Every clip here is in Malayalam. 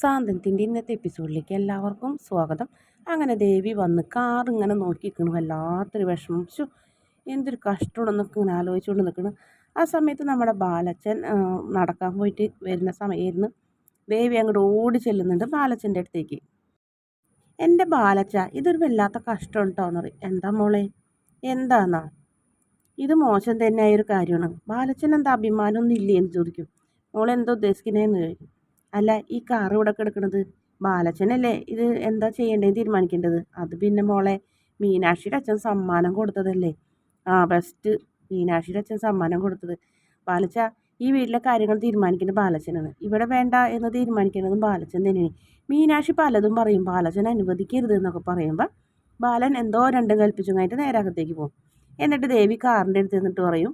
സാന്തനത്തിന്റെ ഇന്നത്തെ എപ്പിസോഡിലേക്ക് എല്ലാവർക്കും സ്വാഗതം. അങ്ങനെ ദേവി വന്ന് കാർ ഇങ്ങനെ നോക്കി നിൽക്കണം വല്ലാത്തൊരു വിഷമം. ശോ എന്തൊരു കഷ്ടമാണെന്നൊക്കെ ഇങ്ങനെ ആലോചിച്ചുകൊണ്ട് നിൽക്കണം. ആ സമയത്ത് നമ്മുടെ ബാലച്ചൻ നടക്കാൻ പോയിട്ട് വരുന്ന സമയമായിരുന്നു. ദേവി അങ്ങോട്ട് ഓടി ചെല്ലുന്നുണ്ട് ബാലച്ചന്റെ അടുത്തേക്ക്. എന്റെ ബാലച്ച ഇതൊരു വല്ലാത്ത കഷ്ടം എന്ന് പറയും. എന്താ മോളെ? എന്താന്നാ? ഇത് മോശം തന്നെയായൊരു കാര്യമാണ്. ബാലച്ചൻ എന്താ അഭിമാനമൊന്നും ഇല്ലേ? എന്ന് ചോദിക്കും. മോളെന്തോ ഉദ്ദേശിക്കുന്നതെന്ന് ചോദിക്കും. അല്ല ഈ കാർ ഇവിടെ കിടക്കുന്നത് ബാലച്ചനല്ലേ ഇത് എന്താ ചെയ്യേണ്ടതെന്ന് തീരുമാനിക്കേണ്ടത്? അത് പിന്നെ മോളെ മീനാക്ഷിയുടെ അച്ഛൻ സമ്മാനം കൊടുത്തതല്ലേ? ആ ബെസ്റ്റ് മീനാക്ഷിയുടെ അച്ഛൻ സമ്മാനം കൊടുത്തത്. ബാലച്ച ഈ വീട്ടിലെ കാര്യങ്ങൾ തീരുമാനിക്കുന്നത് ബാലച്ചനാണ്. ഇവിടെ വേണ്ട എന്ന് തീരുമാനിക്കേണ്ടതും ബാലച്ചൻ തന്നെയാണ്. മീനാക്ഷി പലതും പറയും. ബാലച്ചൻ അനുവദിക്കരുത് എന്നൊക്കെ പറയുമ്പോൾ ബാലൻ എന്തോ രണ്ടും കൽപ്പിച്ചുമായിട്ട് നേരാകത്തേക്ക് പോകും. എന്നിട്ട് ദേവി കാറിന്റെ അടുത്ത് നിന്നിട്ട് പറയും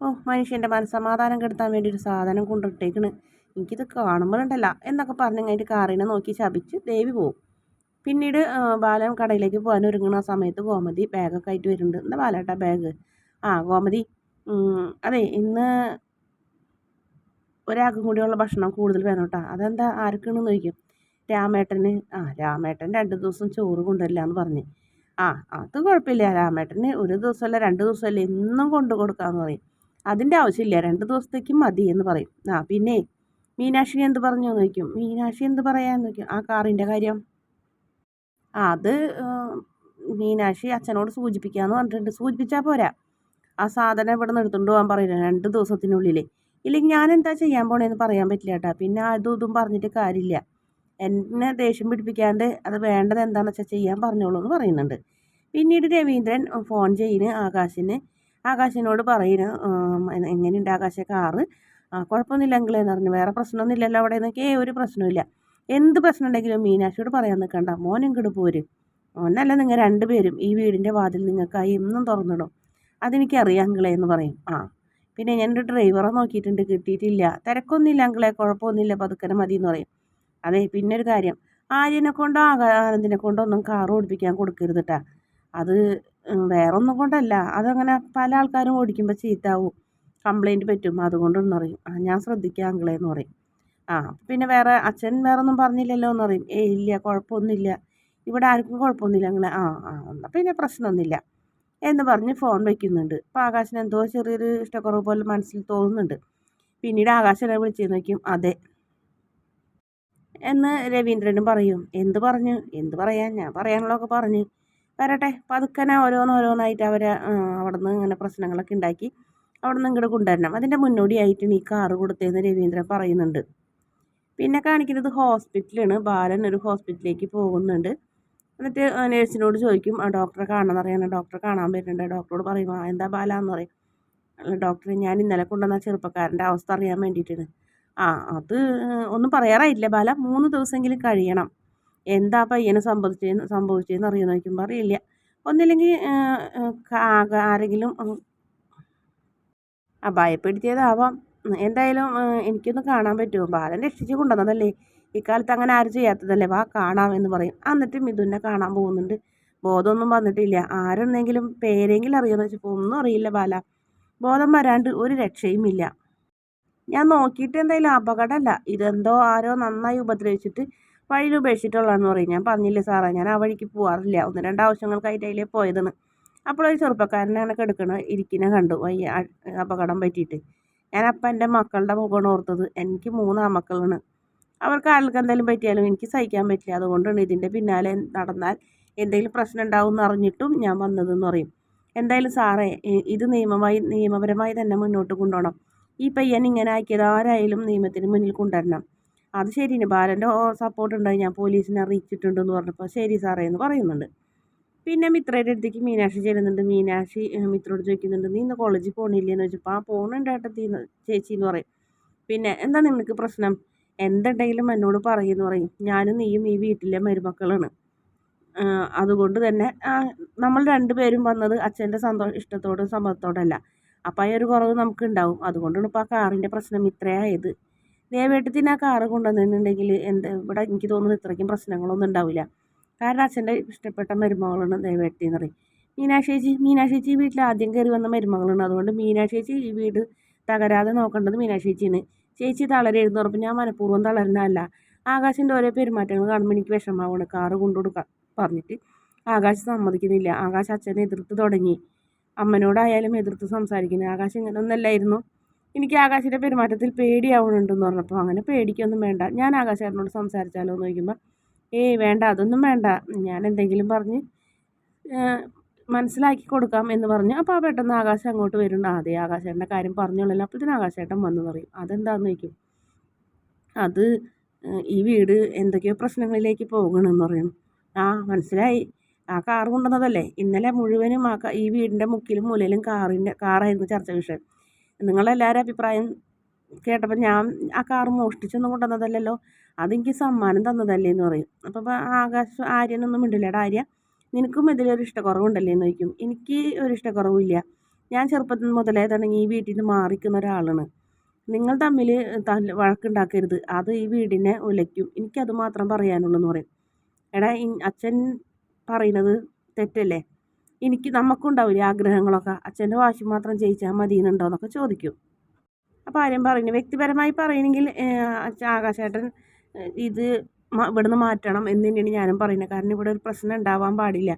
ഓ മനുഷ്യന്റെ മനസ്സമാധാനം കെടുത്താൻ വേണ്ടി ഒരു സാധനം കൊണ്ടിട്ടേക്കണ് എനിക്കിത് കാണുമ്പോഴുണ്ടല്ല എന്നൊക്കെ പറഞ്ഞ് കഴിഞ്ഞിട്ട് കാറിനെ നോക്കി ശപിച്ച് ദേവി പോവും. പിന്നീട് ബാലൻ കടയിലേക്ക് പോകാൻ ഒരുങ്ങുന്ന സമയത്ത് ഗോമതി ബാഗൊക്കെ ആയിട്ട് വരുന്നുണ്ട്. എന്താ ബാലേട്ടാ ബാഗ്? ആ ഗോമതി അതെ ഇന്ന് ഒരാൾക്കും കൂടിയുള്ള ഭക്ഷണം കൂടുതൽ വേണം കേട്ടോ. അതെന്താ? ആർക്കാണെന്ന് ചോദിക്കും. രാമേട്ടന് ആ രാമേട്ടൻ രണ്ട് ദിവസം ചോറ് കൊണ്ടുവരില്ല എന്ന് പറഞ്ഞ്. ആ അത് കുഴപ്പമില്ല. രാമേട്ടന് ഒരു ദിവസമല്ല രണ്ട് ദിവസമല്ല എന്നും കൊണ്ടു കൊടുക്കാമെന്ന് പറയും. അതിന്റെ ആവശ്യമില്ല. രണ്ട് ദിവസത്തേക്കും മതി എന്ന് പറയും. ആ പിന്നെ മീനാക്ഷി എന്ത് പറഞ്ഞു എന്ന് ചോദിക്കും. മീനാക്ഷി എന്ത് പറയാന്ന് ചോദിക്കും. ആ കാറിന്റെ കാര്യം. അത് മീനാക്ഷി അച്ഛനോട് സൂചിപ്പിക്കാമെന്ന് പറഞ്ഞിട്ടുണ്ട്. സൂചിപ്പിച്ചാൽ പോരാ. ആ സാധനം ഇവിടെ നിന്ന് എടുത്തുകൊണ്ട് പോകാൻ പറയില്ല. രണ്ട് ദിവസത്തിനുള്ളിൽ ഇല്ലെങ്കിൽ ഞാൻ എന്താ ചെയ്യാൻ പോണേന്ന് പറയാൻ പറ്റില്ല കേട്ടോ. പിന്നെ അതും ഇതും പറഞ്ഞിട്ട് കാര്യമില്ല. എന്നെ ദേഷ്യം പിടിപ്പിക്കാണ്ട് അത് വേണ്ടത് എന്താണെന്ന് വെച്ചാൽ ചെയ്യാൻ പറഞ്ഞോളൂ എന്ന് പറയുന്നുണ്ട്. പിന്നീട് രവീന്ദ്രൻ ഫോൺ ചെയ്യുന്നു ആകാശിന്. ആകാശിനോട് പറയുന്നു എങ്ങനെയുണ്ട് ആകാശ കാറ്? ആ കുഴപ്പമൊന്നുമില്ല അങ്കിളേന്ന് പറഞ്ഞു. വേറെ പ്രശ്നമൊന്നുമില്ലല്ലോ അവിടെ നിന്നൊക്കെ ഒരു പ്രശ്നമില്ല എന്ത് പ്രശ്നം ഉണ്ടെങ്കിലും മീനാക്ഷിയോട് പറയാൻ നിൽക്കണ്ട. മോൻ ഇങ്ങോട്ട് പോര്. മോനല്ല നിങ്ങൾ രണ്ടുപേരും ഈ വീടിന്റെ വാതിൽ നിങ്ങൾക്കായി ഇന്നും തുറന്നിടും. അതെനിക്കറിയാം അങ്കിളെ എന്ന് പറയും. ആ പിന്നെ ഞാൻ ഒരു ഡ്രൈവറെ നോക്കിയിട്ടുണ്ട്. കിട്ടിയിട്ടില്ല. തിരക്കൊന്നുമില്ല അങ്കിളെ. കുഴപ്പമൊന്നുമില്ല. പതുക്കനെ മതി എന്ന് പറയും. അതെ പിന്നെ ഒരു കാര്യം. ആര്യനെ കൊണ്ടോ ആനന്ദിനെ കൊണ്ടോ ഒന്നും കാർ ഓടിപ്പിക്കാൻ കൊടുക്കരുത് കേട്ടാ അത് വേറൊന്നും കൊണ്ടല്ല. അതങ്ങനെ പല ആൾക്കാരും ഓടിക്കുമ്പോൾ ചീത്താവും. കംപ്ലൈന്റ് പറ്റും. അതുകൊണ്ടെന്ന് പറയും. ആ ഞാൻ ശ്രദ്ധിക്കാം അങ്കിളെ എന്ന് പറയും. ആ പിന്നെ വേറെ അച്ഛൻ വേറെ ഒന്നും പറഞ്ഞില്ലല്ലോ എന്ന് പറയും. ഏയ് ഇല്ല കുഴപ്പമൊന്നുമില്ല. ഇവിടെ ആർക്കും കുഴപ്പമൊന്നുമില്ല അങ്ങളെ ആ ആ എന്നാൽ പിന്നെ പ്രശ്നമൊന്നുമില്ല എന്ന് പറഞ്ഞ് ഫോൺ വയ്ക്കുന്നുണ്ട് അപ്പോൾ ആകാശിന് എന്തോ ചെറിയൊരു ഇഷ്ടക്കുറവ് പോലെ മനസ്സിൽ തോന്നുന്നുണ്ട്. പിന്നീട് ആകാശനെ വിളിച്ച് നോക്കും അതെ. എന്ന് രവീന്ദ്രനും പറയും എന്ത് പറഞ്ഞു? എന്ത് പറയാൻ ഞാൻ പറയാനുള്ളതൊക്കെ പറഞ്ഞ്. വരട്ടെ പതുക്കനെ ഓരോന്നോരോന്നായിട്ട് അവരെ അവിടെ നിന്ന് ഇങ്ങനെ പ്രശ്നങ്ങളൊക്കെ ഉണ്ടാക്കി. അവിടെ നിന്ന് ഇങ്ങോട്ട് കൊണ്ടുവരണം അതിന്റെ മുന്നോടിയായിട്ടാണ് ഈ കാറ് കൊടുത്തതെന്ന് രവീന്ദ്രൻ പറയുന്നുണ്ട്. പിന്നെ കാണിക്കുന്നത് ഹോസ്പിറ്റലാണ്. ബാലൻ ഒരു ഹോസ്പിറ്റലിലേക്ക് പോകുന്നുണ്ട്. എന്നിട്ട് നേഴ്സിനോട് ചോദിക്കും ആ ഡോക്ടറെ കാണണമെന്ന് അറിയാൻ ഡോക്ടറെ കാണാൻ പറ്റുന്നുണ്ട് ഡോക്ടറോട് പറയും എന്താ ബാലാന്ന് പറയും. ഡോക്ടറെ ഞാൻ ഇന്നലെ കൊണ്ടുവന്ന ചെറുപ്പക്കാരന്റെ അവസ്ഥ അറിയാൻ വേണ്ടിയിട്ടാണ്. ആ അത് ഒന്നും പറയാറായില്ല ബാല. മൂന്ന് ദിവസമെങ്കിലും കഴിയണം. എന്താ പയ്യനെ സംഭവിച്ചതെന്ന് സംഭവിച്ചതെന്ന് അറിയുമെന്ന് ചോദിക്കുമ്പോൾ അറിയില്ല ഒന്നില്ലെങ്കിൽ ആരെങ്കിലും ആ ഭയപ്പെടുത്തിയതാവാം. എന്തായാലും എനിക്കൊന്ന് കാണാൻ പറ്റുമോ? ബാലൻ രക്ഷിച്ച് കൊണ്ടുവന്നതല്ലേ? ഇക്കാലത്ത് അങ്ങനെ ആരും ചെയ്യാത്തതല്ലേ? വാ കാണാം എന്ന് പറയും. എന്നിട്ട് മിഥുനെ കാണാൻ പോകുന്നുണ്ട്. ബോധമൊന്നും വന്നിട്ടില്ല. ആരുണ്ടെങ്കിലും പേരെങ്കിലും അറിയുമെന്ന് വെച്ചപ്പോൾ ഒന്നും അറിയില്ല ബാല. ബോധം വരാണ്ട് ഒരു രക്ഷയുമില്ല ഞാൻ നോക്കിയിട്ട് എന്തായാലും അപകടമല്ല. ഇതെന്തോ ആരോ നന്നായി ഉപദ്രവിച്ചിട്ട് വഴിയിൽ ഉപേക്ഷിച്ചിട്ടുള്ളതെന്ന് പറയും. ഞാൻ പറഞ്ഞില്ലേ സാറേ ഞാൻ ആ വഴിക്ക് പോകാറില്ല ഒന്ന് രണ്ട് ആവശ്യങ്ങൾക്കായിട്ട് അതിലേ പോയതെന്ന്. അപ്പോൾ ഒരു ചെറുപ്പക്കാരനെ കണക്ക് എടുക്കണ ഇരിക്കുന്ന കണ്ടു. വയ്യ അപകടം പറ്റിയിട്ട്. ഞാൻ അപ്പം എന്റെ മക്കളുടെ മുഖമാണ് ഓർത്തത്. എനിക്ക് മൂന്ന് മക്കളാണ് അവർക്ക് ആൾക്ക് എന്തെങ്കിലും പറ്റിയാലും എനിക്ക് സഹിക്കാൻ പറ്റില്ല. അതുകൊണ്ടാണ് ഇതിന്റെ പിന്നാലെ നടന്നാൽ എന്തെങ്കിലും പ്രശ്നം ഉണ്ടാവും എന്ന് അറിഞ്ഞിട്ടും ഞാൻ വന്നതെന്ന് പറയും. എന്തായാലും സാറേ ഇത് നിയമമായി നിയമപരമായി തന്നെ മുന്നോട്ട് കൊണ്ടുപോകണം. ഈ പയ്യൻ ഇങ്ങനെ ആക്കിയത് ആരായാലും നിയമത്തിന് മുന്നിൽ കൊണ്ടുവരണം. അത് ശരി ബാലന്റെ സപ്പോർട്ട് ഉണ്ടായി. ഞാൻ പോലീസിനെ അറിയിച്ചിട്ടുണ്ടെന്ന് പറഞ്ഞപ്പോൾ ശരി സാറേ എന്ന് പറയുന്നുണ്ട്. പിന്നെ മിത്രയുടെ അടുത്തേക്ക് മീനാക്ഷി ചെല്ലുന്നുണ്ട്. മീനാക്ഷി മിത്രോട് ചോദിക്കുന്നുണ്ട് നീ ഇന്ന് കോളേജിൽ പോകണില്ലേന്ന് വെച്ചപ്പോൾ ആ പോകണുണ്ട് ഏട്ടത്തി ചേച്ചി എന്ന് പറയും. പിന്നെ എന്താ നിനക്ക് പ്രശ്നം? എന്തുണ്ടെങ്കിലും എന്നോട് പറയുമെന്ന് പറയും. ഞാനും നീയും ഈ വീട്ടിലെ മരുമക്കളാണ്. അതുകൊണ്ട് തന്നെ നമ്മൾ രണ്ടുപേരും വന്നത് അച്ഛന്റെ സന്തോഷ ഇഷ്ടത്തോടും സമ്മതത്തോടല്ല. അപ്പം ആ ഒരു കുറവ് നമുക്ക് ഉണ്ടാവും അതുകൊണ്ടാണ് ഇപ്പോൾ ആ കാറിന്റെ പ്രശ്നം ഇത്രയായത് ദേവേട്ടത്തിന് ആ കാറ് കൊണ്ടുവന്നിട്ടുണ്ടെങ്കിൽ എന്താ ഇവിടെ എനിക്ക് തോന്നുന്നു ഇത്രയ്ക്കും പ്രശ്നങ്ങളൊന്നും ഉണ്ടാവില്ല. കാരണം അച്ഛന്റെ ഇഷ്ടപ്പെട്ട മരുമകളാണ് ദേവേട്ടി എന്ന് പറയും. മീനാക്ഷി ചേച്ചി വീട്ടിൽ ആദ്യം കയറി വന്ന മരുമകളാണ്. അതുകൊണ്ട് മീനാക്ഷി ചേച്ചി ഈ വീട് തകരാതെ നോക്കേണ്ടത് മീനാക്ഷി ചേച്ചിയാണ് ചേച്ചി തളരരുന്ന് പറഞ്ഞപ്പോൾ ഞാൻ മനഃപൂർവം തളരുന്നതല്ല. ആകാശിന്റെ ഓരോ പെരുമാറ്റങ്ങൾ കാണുമ്പോൾ എനിക്ക് വിഷമാവുകയാണ് കാറ് കൊണ്ടുകൊടുക്കാൻ പറഞ്ഞിട്ട് ആകാശ് സമ്മതിക്കുന്നില്ല. ആകാശ് അച്ഛനെ എതിർത്ത് തുടങ്ങി. അമ്മനോടായാലും എതിർത്ത് സംസാരിക്കുന്നു. ആകാശ് ഇങ്ങനെ ഒന്നല്ലായിരുന്നു. എനിക്ക് ആകാശിന്റെ പെരുമാറ്റത്തിൽ പേടിയാവുന്നുണ്ടെന്ന് പറഞ്ഞപ്പോൾ അങ്ങനെ പേടിക്കൊന്നും വേണ്ട. ഞാൻ ആകാശേട്ടനോട് സംസാരിച്ചാലോ എന്ന് ചോദിക്കുമ്പോൾ ഏയ് വേണ്ട അതൊന്നും വേണ്ട. ഞാൻ എന്തെങ്കിലും പറഞ്ഞ് മനസ്സിലാക്കി കൊടുക്കാം എന്ന് പറഞ്ഞു അപ്പോൾ ആ പെട്ടെന്ന് ആകാശം അങ്ങോട്ട് വരുന്നുണ്ട് അതേ ആകാശേട്ടന്റെ കാര്യം പറഞ്ഞോളല്ലോ. അപ്പോഴത്തേനും ആകാശേട്ടൻ വന്നു പറയും. അതെന്താന്ന് ചോദിക്കും? അത് ഈ വീട് എന്തൊക്കെയോ പ്രശ്നങ്ങളിലേക്ക് പോകണമെന്ന് പറയും ആ മനസ്സിലായി. ആ കാർ കൊണ്ടുവന്നതല്ലേ? ഇന്നലെ മുഴുവനും ആ ഈ വീടിന്റെ മുക്കിലും മൂലയിലും കാറിന്റെ കാറായിരുന്നു ചർച്ച വിഷയം. നിങ്ങളെല്ലാവരും അഭിപ്രായം കേട്ടപ്പോൾ ഞാൻ ആ കാർ മോഷ്ടിച്ചൊന്നും കൊണ്ടുവന്നതല്ലല്ലോ. അതെനിക്ക് സമ്മാനം തന്നതല്ലേ എന്ന് പറയും അപ്പോൾ ആകാശ് ആര്യനൊന്നും മിണ്ടില്ലടാ ആര്യ നിനക്കും ഇതിലൊരു ഇഷ്ടക്കുറവുണ്ടല്ലേ എന്ന് ചോദിക്കും. എനിക്ക് ഒരു ഇഷ്ടക്കുറവില്ല ഞാൻ ചെറുപ്പത്തിൽ മുതലേ തുടങ്ങി ഈ വീട്ടിൽ നിന്ന് മാറിക്കുന്ന ഒരാളാണ്. നിങ്ങൾ തമ്മിൽ വഴക്കുണ്ടാക്കരുത്. അത് ഈ വീടിനെ ഉലയ്ക്കും. എനിക്കത് മാത്രം പറയാനുള്ളൂ എന്ന് പറയും. എടാ അച്ഛൻ പറയുന്നത് തെറ്റല്ലേ? എനിക്ക് നമുക്കുണ്ടാവില്ലേ ആഗ്രഹങ്ങളൊക്കെ? അച്ഛന്റെ വാശി മാത്രം ജയിച്ചാൽ മതി എന്നുണ്ടോ എന്നൊക്കെ ചോദിക്കും. അപ്പോൾ ആരും പറയുന്നു വ്യക്തിപരമായി പറയുന്നെങ്കിൽ ആകാശേട്ടൻ ഇത് ഇവിടുന്ന് മാറ്റണം എന്ന് തന്നെയാണ് ഞാനും പറയുന്നത്. കാരണം ഇവിടെ ഒരു പ്രശ്നം ഉണ്ടാവാൻ പാടില്ല.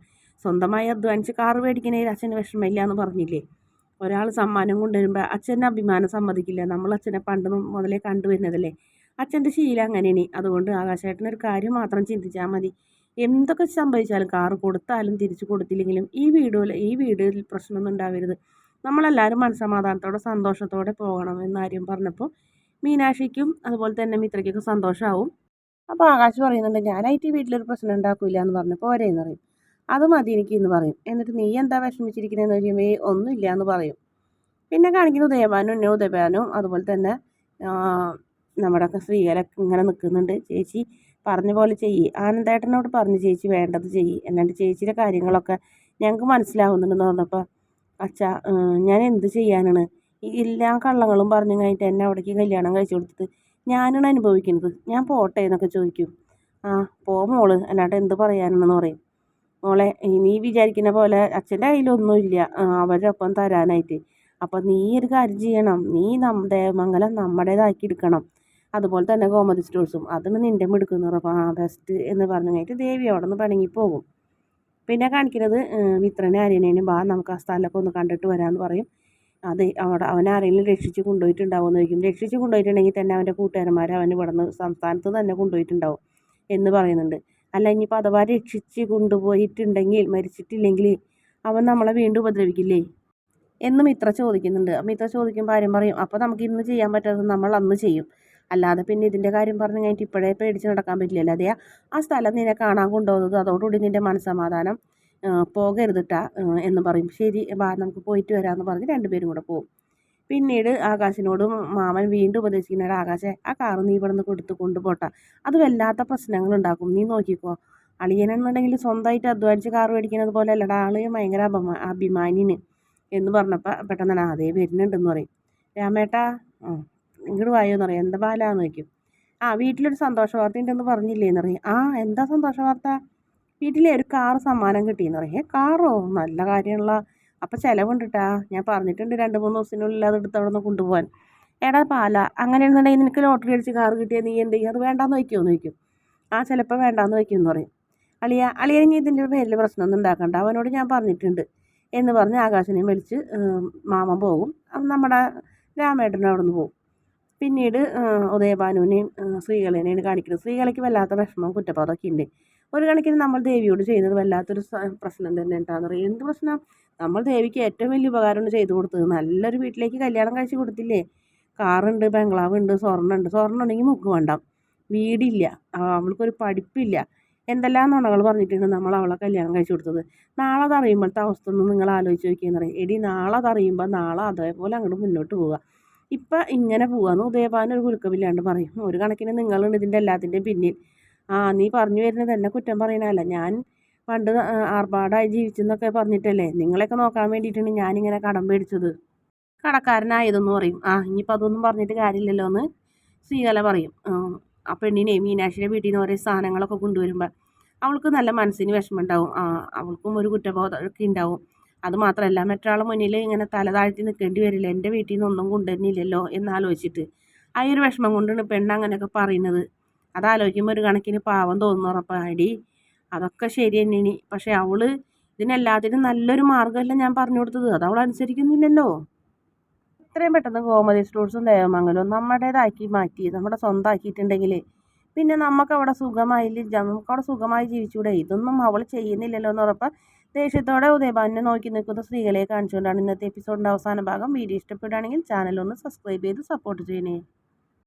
സ്വന്തമായി അധ്വാനിച്ച് കാറ് മേടിക്കണേൽ അച്ഛന് വിഷമമില്ല എന്ന് പറഞ്ഞില്ലേ? ഒരാൾ സമ്മാനം കൊണ്ടുവരുമ്പോൾ അച്ഛന്റെ അഭിമാനം സമ്മതിക്കില്ല. നമ്മൾ അച്ഛനെ പണ്ട് മുതലേ കണ്ടുവരുന്നതല്ലേ അച്ഛന്റെ ശീലം അങ്ങനെയാണ്. അതുകൊണ്ട് ആകാശേട്ടനൊരു കാര്യം മാത്രം ചിന്തിച്ചാൽ മതി. എന്തൊക്കെ സംഭവിച്ചാലും കാറ് കൊടുത്താലും തിരിച്ചു കൊടുത്തില്ലെങ്കിലും ഈ വീഡിയോയിൽ ഈ വീഡിയോയിൽ പ്രശ്നമൊന്നും ഉണ്ടാവരുത്. നമ്മളെല്ലാവരും മനസ്സമാധാനത്തോടെ സന്തോഷത്തോടെ പോകണം എന്നാരും പറഞ്ഞപ്പോൾ മീനാക്ഷിക്കും അതുപോലെ തന്നെ മിത്രയ്ക്കൊക്കെ സന്തോഷമാവും അപ്പോൾ ആകാശ് പറയുന്നുണ്ട് ഞാനായിട്ട് വീട്ടിലൊരു പ്രശ്നം ഉണ്ടാക്കില്ല എന്ന് പറഞ്ഞു. പോരെയെന്ന് പറയും. അത് മതി എനിക്ക് എന്ന് പറയും. എന്നിട്ട് നീ എന്താ വിഷമിച്ചിരിക്കുന്നതെന്ന് ചോദിക്കുമ്പോൾ ഏ ഒന്നുമില്ല എന്ന് പറയും. പിന്നെ കാണിക്കുന്ന ഉദയഭാനും എന്നെ ഉദയഭാനും. അതുപോലെ തന്നെ നമ്മുടെ സ്ത്രീകളൊക്കെ ഇങ്ങനെ നിൽക്കുന്നുണ്ട്. ചേച്ചി പറഞ്ഞ പോലെ ചെയ്യ്. ആനന്ദേട്ടനോട് പറഞ്ഞു ചേച്ചി വേണ്ടത് ചെയ്യ്. അല്ലാണ്ട് ചേച്ചിയുടെ കാര്യങ്ങളൊക്കെ ഞങ്ങൾക്ക് മനസ്സിലാവുന്നുണ്ടെന്ന് പറഞ്ഞപ്പോൾ അച്ഛാ ഞാൻ എന്ത് ചെയ്യാനാണ്? എല്ലാ കള്ളങ്ങളും പറഞ്ഞു കഴിഞ്ഞിട്ട് എന്നെ അവിടേക്ക് കല്യാണം കഴിച്ചു കൊടുത്തിട്ട് ഞാനാണ് അനുഭവിക്കുന്നത്. ഞാൻ പോട്ടെ എന്നൊക്കെ ചോദിക്കും. ആ പോ മോൾ. അല്ലാണ്ട് എന്ത് പറയാനെന്ന് പറയും. മോളെ നീ വിചാരിക്കുന്ന പോലെ അച്ഛന്റെ കയ്യിലൊന്നുമില്ല. അവരുടെ ഒപ്പം തരാനായിട്ട്. അപ്പോൾ നീ ഒരു കാര്യം ചെയ്യണം. നീ നം ദേവമംഗലം നമ്മുടേതാക്കി എടുക്കണം. അതുപോലെ തന്നെ ഗോമതി സ്റ്റോഴ്സും. അതാണ് നിന്റെ മിടുക്കുന്ന ആ ബെസ്റ്റ് എന്ന് പറഞ്ഞു കഴിഞ്ഞിട്ട് ദേവി അവിടെ നിന്ന് പിണങ്ങി പോകും. പിന്നെ കാണിക്കുന്നത് മിത്രനെ ആര്യനേനും ബാ നമുക്ക് ആ സ്ഥലമൊക്കെ ഒന്ന് കണ്ടിട്ട് വരാമെന്ന് പറയും. അത് അവിടെ അവനെ ആരെങ്കിലും രക്ഷിച്ച് കൊണ്ടുപോയിട്ടുണ്ടാവുമെന്ന് ചോദിക്കും. രക്ഷിച്ച് കൊണ്ടുപോയിട്ടുണ്ടെങ്കിൽ തന്നെ അവന്റെ കൂട്ടുകാരന്മാർ അവൻ ഇവിടുന്ന് സംസ്ഥാനത്ത് തന്നെ കൊണ്ടുപോയിട്ടുണ്ടാവും എന്ന് പറയുന്നുണ്ട്. അല്ല ഇനിയിപ്പോൾ അഥവാ രക്ഷിച്ച് കൊണ്ടുപോയിട്ടുണ്ടെങ്കിൽ മരിച്ചിട്ടില്ലെങ്കിൽ അവൻ നമ്മളെ വീണ്ടും ഉപദ്രവിക്കില്ലേ? എന്ന് മിത്ര ചോദിക്കുന്നുണ്ട്. മിത്ര ചോദിക്കുമ്പോൾ ആരും പറയും അപ്പോൾ നമുക്ക് ഇന്ന് ചെയ്യാൻ പറ്റാത്തത് നമ്മൾ അന്ന് ചെയ്യും. അല്ലാതെ പിന്നെ ഇതിന്റെ കാര്യം പറഞ്ഞു കഴിഞ്ഞിട്ട് ഇപ്പോഴേ പേടിച്ച് നടക്കാൻ പറ്റില്ലല്ലോ. അതേ ആ സ്ഥലം നിന്നെ കാണാൻ കൊണ്ടുപോകുന്നത്. അതോടുകൂടി നിന്റെ മനസ്സമാധാനം പോകരുതിട്ടാ എന്ന് പറയും. ശരി വാ നമുക്ക് പോയിട്ട് വരാമെന്ന് പറഞ്ഞ് രണ്ടുപേരും കൂടെ പോകും പിന്നീട് ആകാശിനോടും മാമൻ വീണ്ടും ഉപദേശിക്കുന്നുണ്ട് ആകാശെ ആ കാറ് നീ ഇവിടെ നിന്ന് കൊടുത്ത് കൊണ്ടുപോട്ട. അത് വല്ലാത്ത പ്രശ്നങ്ങൾ ഉണ്ടാക്കും നീ നോക്കിക്കോ. അളിയനെന്നുണ്ടെങ്കിൽ സ്വന്തമായിട്ട് അധ്വാനിച്ച് കാറ് മേടിക്കുന്നത് പോലെ അല്ലടാ ആൾ ഭയങ്കര അഭിമാ അഭിമാനിന്. എന്ന് പറഞ്ഞപ്പോൾ പെട്ടെന്ന് അതേ വരുന്നുണ്ടെന്ന് പറയും. രാമേട്ടാ ഇങ്ങോട്ട് വായോ എന്ന് പറയും. എന്താ ബാലാന്ന് ചോദിക്കും. ആ വീട്ടിലൊരു സന്തോഷ വാർത്ത ഉണ്ടെന്ന് പറഞ്ഞില്ലേന്ന് പറയും. ആ എന്താ സന്തോഷ വാർത്ത വീട്ടിലെ ഒരു കാറ് സമ്മാനം കിട്ടിയെന്ന് പറയും. കാറോ? നല്ല കാര്യമുള്ള അപ്പം ചിലവുണ്ടിട്ടാ. ഞാൻ പറഞ്ഞിട്ടുണ്ട് രണ്ട് മൂന്ന് ദിവസത്തിനുള്ളിൽ അത് എടുത്ത് അവിടെ നിന്ന് കൊണ്ടുപോകാൻ എടാ പാല. അങ്ങനെയാണെന്നുണ്ടെങ്കിൽ നിനക്ക് ലോട്ടറി അടിച്ച് കാറ് കിട്ടിയാൽ നീ എന്ത് ചെയ്യും? അത് വേണ്ടാന്ന് വയ്ക്കുമെന്ന് വയ്ക്കും ആ ചിലപ്പോൾ വേണ്ടാന്ന് വയ്ക്കുമെന്ന് പറയും. അളിയ അളിയനെങ്കിൽ ഇതിന്റെ പേരിൽ പ്രശ്നമൊന്നും ഉണ്ടാക്കണ്ട. അവനോട് ഞാൻ പറഞ്ഞിട്ടുണ്ട്. എന്ന് പറഞ്ഞ് ആകാശനെയും വലിച്ച് മാമ പോകും. നമ്മുടെ രാമേട്ടനും അവിടെ നിന്ന് പോകും. പിന്നീട് ഉദയഭാനുവിനെയും ശ്രീകലനെയാണ് കാണിക്കുന്നത് ശ്രീകലയ്ക്ക് വല്ലാത്ത വിഷമം കുറ്റപ്പാതൊക്കെ ഉണ്ട് ഒരു കണക്കിന് നമ്മൾ ദേവിയോട് ചെയ്യുന്നത് വല്ലാത്തൊരു പ്രശ്നം തന്നെ ഉണ്ടാകുന്ന എന്ത് പ്രശ്നം? നമ്മൾ ദേവിക്ക് ഏറ്റവും വലിയ ഉപകാരമാണ് ചെയ്തു കൊടുത്തത്. നല്ലൊരു വീട്ടിലേക്ക് കല്യാണം കഴിച്ച് കൊടുത്തില്ലേ? കാറുണ്ട് ബംഗ്ലാവുണ്ട് സ്വർണമുണ്ട് സ്വർണം ഉണ്ടെങ്കിൽ മുക്ക് വേണ്ട. വീടില്ല. അവൾക്കൊരു പഠിപ്പില്ല. എന്തെല്ലാം നുണകൾ പറഞ്ഞിട്ടുണ്ട് നമ്മൾ അവളെ കല്യാണം കഴിച്ചു കൊടുത്തത്. നാളെ അതറിയുമ്പോഴത്തെ അവസ്ഥ ഒന്ന് നിങ്ങൾ ആലോചിച്ച് നോക്കിയെന്ന് പറയും. എടി നാളെ അതറിയുമ്പോൾ നാളെ അതേപോലെ അങ്ങോട്ട് മുന്നോട്ട് പോവുക ഇപ്പം ഇങ്ങനെ പോവാന്ന് ഉദയഭാനൊരു കുലുക്കമില്ലാണ്ട് പറയും. ഒരു കണക്കിന് നിങ്ങളുണ്ട് ഇതിന്റെ എല്ലാത്തിന്റെയും പിന്നിൽ. ആ നീ പറഞ്ഞു വരുന്നത് എന്നെ കുറ്റം പറയണല്ല ഞാൻ പണ്ട് ആർഭാടായി ജീവിച്ചെന്നൊക്കെ പറഞ്ഞിട്ടല്ലേ. നിങ്ങളെയൊക്കെ നോക്കാൻ വേണ്ടിയിട്ടാണ് ഞാനിങ്ങനെ കടം പേടിച്ചത് കടക്കാരനായതെന്ന് പറയും. ആ ഇനിയിപ്പോൾ അതൊന്നും പറഞ്ഞിട്ട് കാര്യമില്ലല്ലോ എന്ന് ശ്രീകല പറയും. ആ പെണ്ണിനെ മീനാക്ഷിയുടെ വീട്ടിൽ നിന്ന് ഓരോ സാധനങ്ങളൊക്കെ കൊണ്ടുവരുമ്പോൾ അവൾക്ക് നല്ല മനസ്സിന് വിഷമം ഉണ്ടാവും ആ അവൾക്കും ഒരു കുറ്റബോധമൊക്കെ ഉണ്ടാവും. അത് മാത്രമല്ല മറ്റൊരാളെ മുന്നിൽ ഇങ്ങനെ തല താഴ്ത്തി നിൽക്കേണ്ടി വരില്ല. എന്റെ വീട്ടിൽ നിന്ന് ഒന്നും കൊണ്ടുവരുന്നില്ലല്ലോ എന്നാലോചിച്ചിട്ട്. ആ ഒരു വിഷമം കൊണ്ടാണ് പെണ്ണ് അങ്ങനെയൊക്കെ പറയുന്നത്. അതാലോചിക്കുമ്പോൾ ഒരു കണക്കിന് പാവം തോന്നുന്നു അടി അതൊക്കെ ശരി തന്നെയാണ് പക്ഷേ അവൾ ഇതിനെല്ലാത്തിനും നല്ലൊരു മാർഗമല്ല ഞാൻ പറഞ്ഞു കൊടുത്തത്. അത് അവൾ അനുസരിക്കുന്നില്ലല്ലോ. എത്രയും പെട്ടെന്ന് ഗോമതി സ്റ്റോഴ്സും ദേവമംഗലവും നമ്മുടേതാക്കി മാറ്റി നമ്മുടെ സ്വന്തമാക്കിയിട്ടുണ്ടെങ്കിൽ പിന്നെ നമുക്ക് അവിടെ സുഖമായില്ല നമുക്ക് അവിടെ സുഖമായി ജീവിച്ചൂടെ. ഇതൊന്നും അവൾ ചെയ്യുന്നില്ലല്ലോ എന്ന് ഉറപ്പ്. ദേഷ്യത്തോടെ ഉദയഭാനെ നോക്കി നിൽക്കുന്ന സ്ത്രീകളെ കാണിച്ചുകൊണ്ടാണ് ഇന്നത്തെ എപ്പിസോഡിന്റെ അവസാന ഭാഗം. വീഡിയോ ഇഷ്ടപ്പെടുകയാണെങ്കിൽ ചാനൽ ഒന്ന് സബ്സ്ക്രൈബ് ചെയ്ത് സപ്പോർട്ട് ചെയ്യണേ.